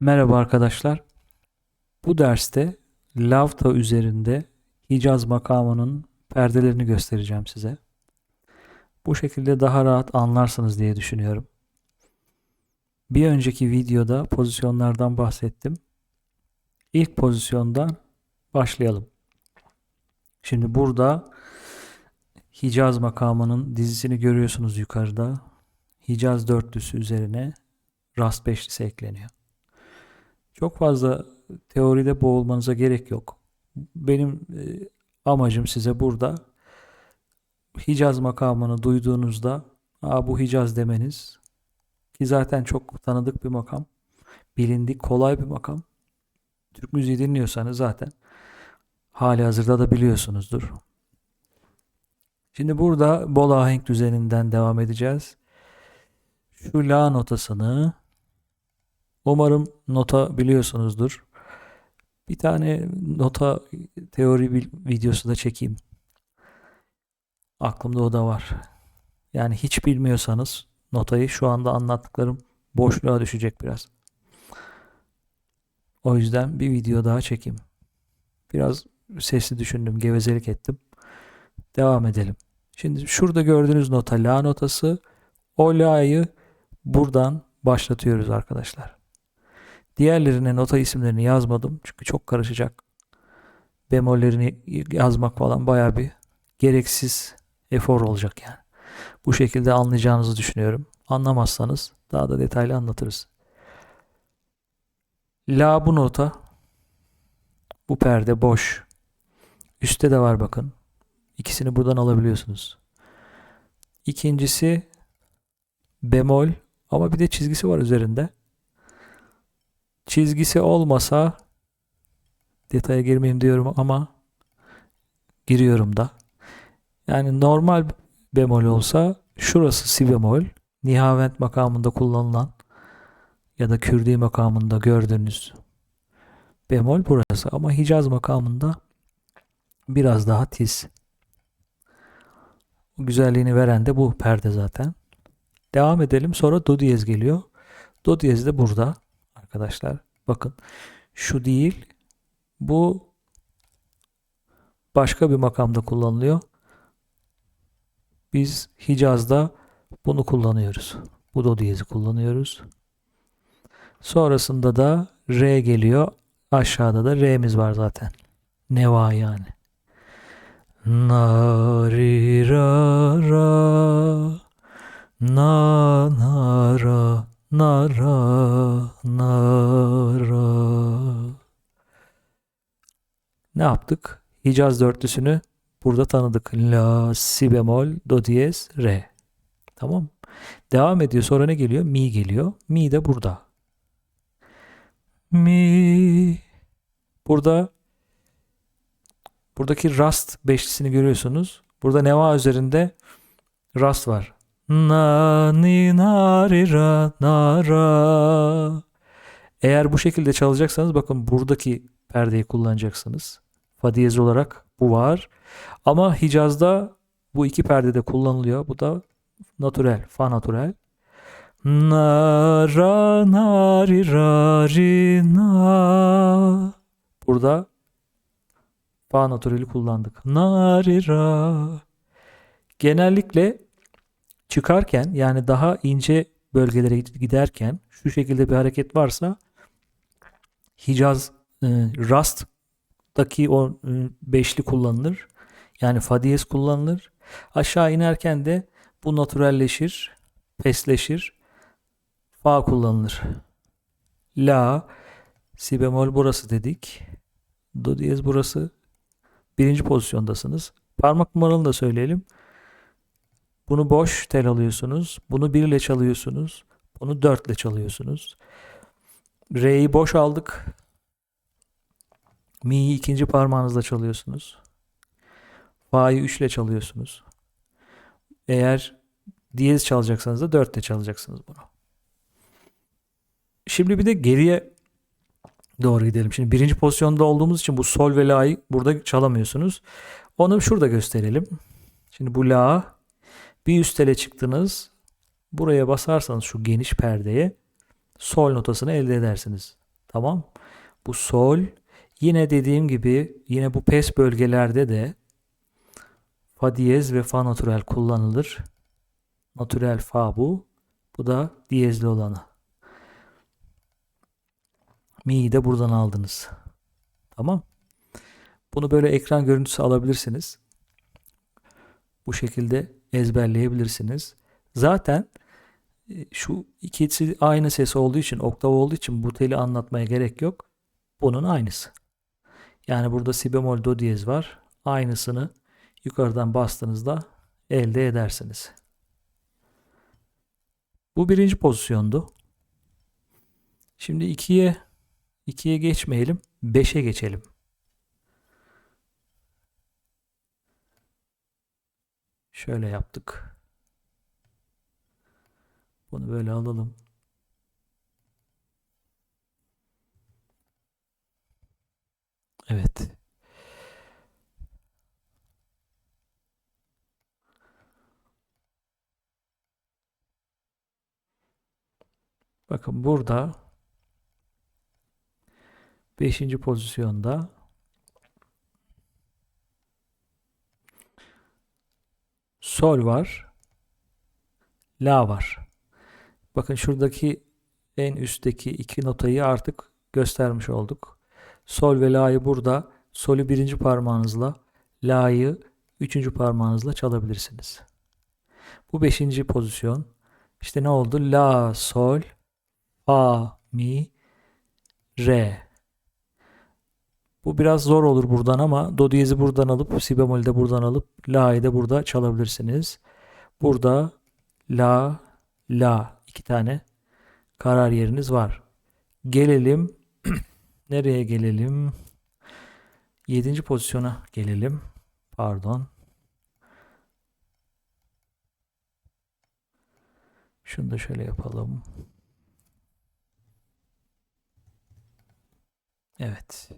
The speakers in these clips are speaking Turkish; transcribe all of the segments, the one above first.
Merhaba arkadaşlar. Bu derste lavta üzerinde Hicaz makamının perdelerini göstereceğim size. Bu şekilde daha rahat anlarsınız diye düşünüyorum. Bir önceki videoda pozisyonlardan bahsettim. İlk pozisyondan başlayalım. Şimdi burada Hicaz makamının dizisini görüyorsunuz yukarıda. Hicaz dörtlüsü üzerine rast beşlisi ekleniyor. Çok fazla teoride boğulmanıza gerek yok. Benim e, amacım size burada Hicaz makamını duyduğunuzda Aa, bu Hicaz demeniz ki zaten çok tanıdık bir makam. Bilindik, kolay bir makam. Türk müziği dinliyorsanız zaten hali hazırda da biliyorsunuzdur. Şimdi burada bol ahenk düzeninden devam edeceğiz. Şu la notasını Umarım nota biliyorsunuzdur. Bir tane nota teori videosu da çekeyim. Aklımda o da var. Yani hiç bilmiyorsanız notayı şu anda anlattıklarım boşluğa düşecek biraz. O yüzden bir video daha çekeyim. Biraz sesli düşündüm, gevezelik ettim. Devam edelim. Şimdi şurada gördüğünüz nota la notası. O la'yı buradan başlatıyoruz arkadaşlar. Diğerlerine nota isimlerini yazmadım. Çünkü çok karışacak. Bemollerini yazmak falan baya bir gereksiz efor olacak yani. Bu şekilde anlayacağınızı düşünüyorum. Anlamazsanız daha da detaylı anlatırız. La bu nota. Bu perde boş. Üste de var bakın. İkisini buradan alabiliyorsunuz. İkincisi bemol ama bir de çizgisi var üzerinde çizgisi olmasa detaya girmeyeyim diyorum ama giriyorum da. Yani normal bemol olsa şurası si bemol. Nihavent makamında kullanılan ya da Kürdi makamında gördüğünüz bemol burası. Ama Hicaz makamında biraz daha tiz. Güzelliğini veren de bu perde zaten. Devam edelim. Sonra do diyez geliyor. Do diyez de burada arkadaşlar. Bakın şu değil. Bu başka bir makamda kullanılıyor. Biz Hicaz'da bunu kullanıyoruz. Bu do diyezi kullanıyoruz. Sonrasında da re geliyor. Aşağıda da re'miz var zaten. Neva yani. Na ri ra ra na na ra Nara, nara. Ne yaptık? Hicaz dörtlüsünü burada tanıdık. La, si bemol, do diyez, re. Tamam. Devam ediyor. Sonra ne geliyor? Mi geliyor. Mi de burada. Mi. Burada buradaki rast beşlisini görüyorsunuz. Burada neva üzerinde rast var. Na ni na ri ra na ra. Eğer bu şekilde çalacaksanız bakın buradaki perdeyi kullanacaksınız. Fa diyez olarak bu var. Ama Hicaz'da bu iki perdede kullanılıyor. Bu da natürel, fa natürel. Na ra na ri ra ri na. Burada fa natüreli kullandık. Na ri ra. Genellikle çıkarken yani daha ince bölgelere giderken şu şekilde bir hareket varsa Hicaz e, Rast'taki o e, beşli kullanılır. Yani fa diyez kullanılır. Aşağı inerken de bu natürelleşir, pesleşir. Fa kullanılır. La, si bemol burası dedik. Do diyez burası. Birinci pozisyondasınız. Parmak numaralını da söyleyelim. Bunu boş tel alıyorsunuz. Bunu 1 ile çalıyorsunuz. Bunu 4 ile çalıyorsunuz. Re'yi boş aldık. Mi'yi ikinci parmağınızla çalıyorsunuz. Fa'yı 3 ile çalıyorsunuz. Eğer diyez çalacaksanız da 4 ile çalacaksınız bunu. Şimdi bir de geriye doğru gidelim. Şimdi birinci pozisyonda olduğumuz için bu sol ve la'yı burada çalamıyorsunuz. Onu şurada gösterelim. Şimdi bu la bir üst tele çıktınız. Buraya basarsanız şu geniş perdeye sol notasını elde edersiniz. Tamam. Bu sol yine dediğim gibi yine bu pes bölgelerde de fa diyez ve fa natürel kullanılır. Natürel fa bu. Bu da diyezli olanı. Mi'yi de buradan aldınız. Tamam. Bunu böyle ekran görüntüsü alabilirsiniz. Bu şekilde ezberleyebilirsiniz. Zaten e, şu ikisi aynı ses olduğu için, oktav olduğu için bu teli anlatmaya gerek yok. Bunun aynısı. Yani burada si bemol do diyez var. Aynısını yukarıdan bastığınızda elde edersiniz. Bu birinci pozisyondu. Şimdi ikiye ikiye geçmeyelim. Beşe geçelim. Şöyle yaptık. Bunu böyle alalım. Evet. Bakın burada 5. pozisyonda sol var. La var. Bakın şuradaki en üstteki iki notayı artık göstermiş olduk. Sol ve la'yı burada solü birinci parmağınızla la'yı üçüncü parmağınızla çalabilirsiniz. Bu beşinci pozisyon. İşte ne oldu? La, sol, fa, mi, re. Bu biraz zor olur buradan ama do diyezi buradan alıp si bemolü buradan alıp la'yı da burada çalabilirsiniz. Burada la, la iki tane karar yeriniz var. Gelelim nereye gelelim? Yedinci pozisyona gelelim. Pardon. Şunu da şöyle yapalım. Evet.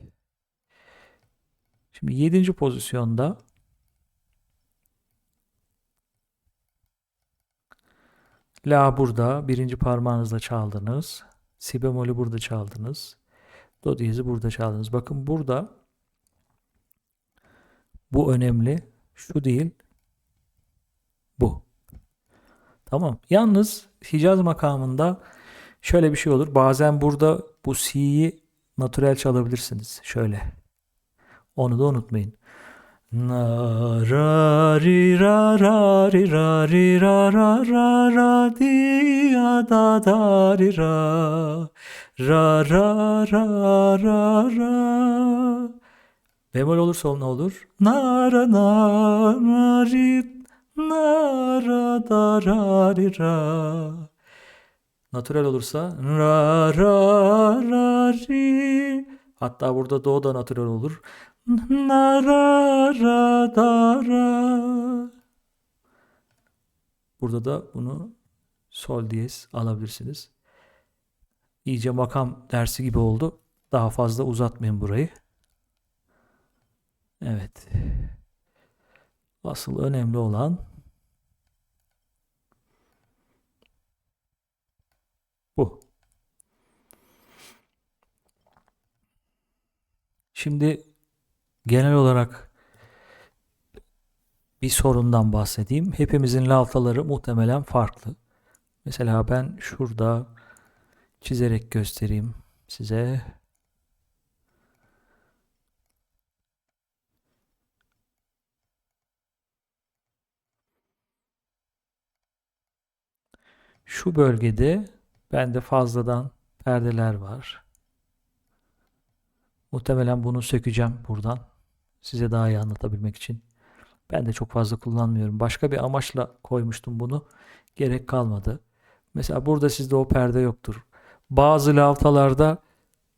Şimdi yedinci pozisyonda La burada birinci parmağınızla çaldınız. Si bemolü burada çaldınız. Do diyezi burada çaldınız. Bakın burada bu önemli. Şu değil. Bu. Tamam. Yalnız Hicaz makamında şöyle bir şey olur. Bazen burada bu si'yi natürel çalabilirsiniz. Şöyle. Onu da unutmayın. Na ra ri ra ra ri ra ri da da ra ra ra ra ra ra olursa ne olur? Na ra na ri ra ra ra olursa ra ra Hatta burada do da natürel olur. Burada da bunu sol diyez alabilirsiniz. İyice makam dersi gibi oldu. Daha fazla uzatmayın burayı. Evet. Asıl önemli olan bu. Şimdi genel olarak bir sorundan bahsedeyim. Hepimizin lavtaları muhtemelen farklı. Mesela ben şurada çizerek göstereyim size. Şu bölgede bende fazladan perdeler var. Muhtemelen bunu sökeceğim buradan. Size daha iyi anlatabilmek için. Ben de çok fazla kullanmıyorum. Başka bir amaçla koymuştum bunu. Gerek kalmadı. Mesela burada sizde o perde yoktur. Bazı lavtalarda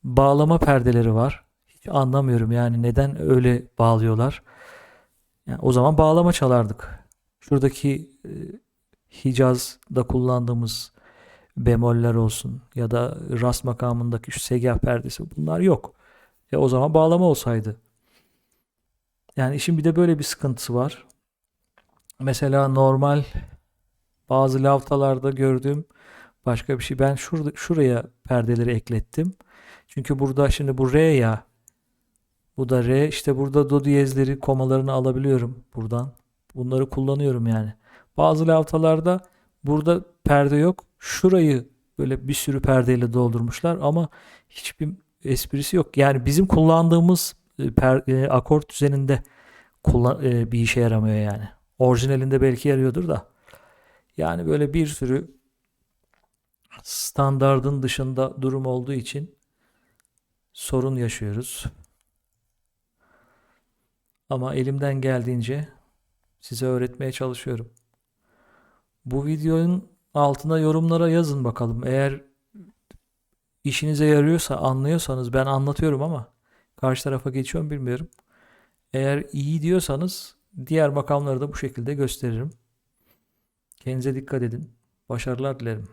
bağlama perdeleri var. Hiç anlamıyorum yani neden öyle bağlıyorlar. Yani o zaman bağlama çalardık. Şuradaki e, Hicaz'da kullandığımız bemoller olsun ya da rast makamındaki şu segah perdesi bunlar yok. E o zaman bağlama olsaydı. Yani işin bir de böyle bir sıkıntısı var. Mesela normal bazı lavtalarda gördüğüm başka bir şey. Ben şurada, şuraya perdeleri eklettim. Çünkü burada şimdi bu re ya. Bu da re. İşte burada do diyezleri, komalarını alabiliyorum buradan. Bunları kullanıyorum yani. Bazı lavtalarda burada perde yok. Şurayı böyle bir sürü perdeyle doldurmuşlar ama hiçbir esprisi yok. Yani bizim kullandığımız e, per- e, akort düzeninde kullan- e, bir işe yaramıyor yani. Orijinalinde belki yarıyordur da. Yani böyle bir sürü standardın dışında durum olduğu için sorun yaşıyoruz. Ama elimden geldiğince size öğretmeye çalışıyorum. Bu videonun altına yorumlara yazın bakalım. Eğer işinize yarıyorsa, anlıyorsanız ben anlatıyorum ama karşı tarafa geçiyorum bilmiyorum. Eğer iyi diyorsanız diğer makamları da bu şekilde gösteririm. Kendinize dikkat edin. Başarılar dilerim.